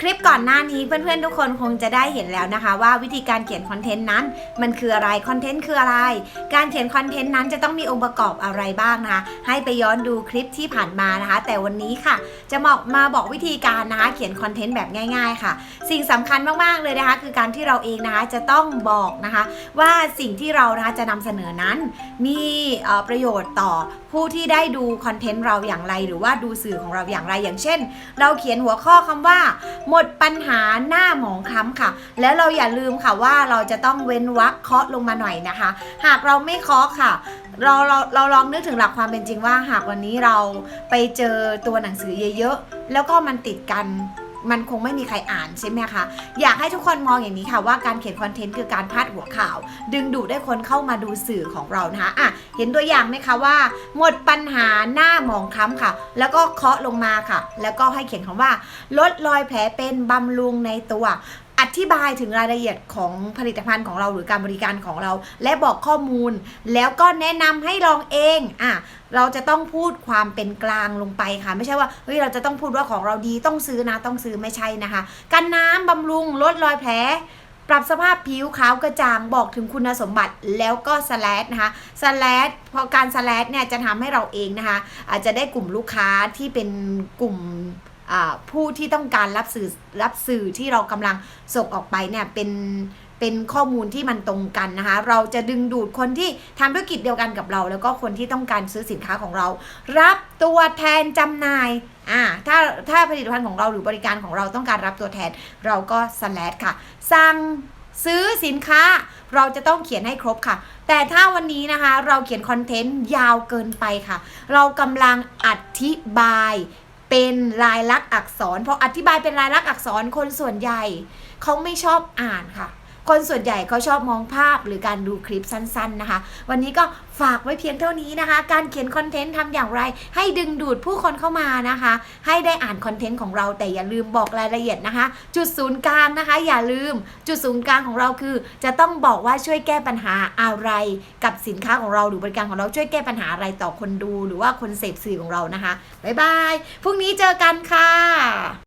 คลิปก่อนหน้านี้เพื่อนๆทุกคนคงจะได้เห็นแล้วนะคะ ว่าวิธีการเขียนคอนเทนต์นั้น มันคืออะไรคอนเทนต์คืออะไร การเขียนคอนเทนต์นั้นจะต้องมีองค์ประกอบอะไรบ้างนะคะให้ไปย้อนดูคลิปที่ผ่านมานะคะ แต่วันนี้ค่ะ จะบอกมาบอกวิธีการนะคะเขียนคอนเทนต์แบบง่าย ๆ ค่ะ สิ่งสำคัญมากๆเลยนะคะ คือการที่เราเองนะคะจะต้องบอกนะคะ ว่าสิ่งที่เรานะคะจะนำเสนอนั้น มีประโยชน์ต่อผู้ที่ได้ดูคอนเทนต์เราอย่างไร หรือว่าดูสื่อของเราอย่างไรอย่างเช่น เราเขียนหัวข้อคำว่าหมดปัญหาหน้าหมองคล้ำค่ะ แล้วเราอย่าลืมค่ะว่าเราจะต้องเว้นวรรคเคาะลงมาหน่อยนะคะ หากเราไม่เคาะค่ะเราเราเราลองนึกถึงหลักความเป็นจริงว่าหากวันนี้เราไปเจอตัวหนังสือเยอะๆแล้วก็มันติดกัน มันคงไม่มีใครอ่านใช่ไหมคะ อยากให้ทุกคนมองอย่างนี้ค่ะว่าการเขียนคอนเทนต์คือการพาดหัวข่าว ดึงดูดได้คนเข้ามาดูสื่อของเรานะคะอะเห็นตัวอย่างไหมคะว่า หมดปัญหาหน้าหมองคล้ำค่ะ แล้วก็เคาะลงมาค่ะ แล้วก็ให้เขียนคำว่า ลดรอยแผลเป็นบำรุงในตัว อธิบายถึงรายละเอียดของผลิตภัณฑ์ของเราหรือการบริการของเรา และบอกข้อมูล แล้วก็แนะนำให้ลองเองอะเราจะต้องพูดความเป็นกลางลงไปค่ะ ไม่ใช่ว่าเฮ้ยเราจะต้องพูดว่าของเราดีต้องซื้อนะต้องซื้อไม่ใช่นะคะกันน้ำบำรุงลดรอยแผลปรับสภาพผิวขาวกระจ่างบอกถึงคุณสมบัติแล้วก็สแลดนะคะสแลดพอการสแลดเนี่ยจะทำให้เราเองนะคะ อาจจะได้กลุ่มลูกค้าที่เป็นกลุ่ม ผู้ที่ต้องการรับสื่อรับสื่อที่เรากำลังส่งออกไปเนี่ยเป็นเป็นข้อมูลที่มันตรงกันนะคะ เราจะดึงดูดคนที่ทำธุรกิจเดียวกันกับเรา แล้วก็คนที่ต้องการซื้อสินค้าของเรา รับตัวแทนจำหน่ายอ่าถ้าถ้าผลิตภัณฑ์ของเราหรือบริการของเราต้องการรับตัวแทนเราก็สแลดค่ะ สั่งซื้อสินค้าเราจะต้องเขียนให้ครบค่ะ แต่ถ้าวันนี้นะคะเราเขียนคอนเทนต์ยาวเกินไปค่ะ เรากำลังอธิบาย เป็นลายลักษณ์อักษรพออธิบายเป็นลายลักษณ์อักษรคนส่วนใหญ่เขาไม่ชอบอ่านค่ะ คนส่วนใหญ่เขาชอบมองภาพหรือการดูคลิปสั้นๆนะคะ วันนี้ก็ฝากไว้เพียงเท่านี้นะคะ การเขียนคอนเทนต์ทำอย่างไร ให้ดึงดูดผู้คนเข้ามานะคะ ให้ได้อ่านคอนเทนต์ของเราแต่อย่าลืมบอกรายละเอียดนะคะ จุดศูนย์กลางนะคะ อย่าลืมจุดศูนย์กลางของเราคือ จะต้องบอกว่าช่วยแก้ปัญหาอะไรกับสินค้าของเราหรือบริการของเราช่วยแก้ปัญหาอะไรต่อคนดู หรือว่าคนเสพสื่อของเรานะคะบ๊ายบายพรุ่งนี้เจอกันค่ะ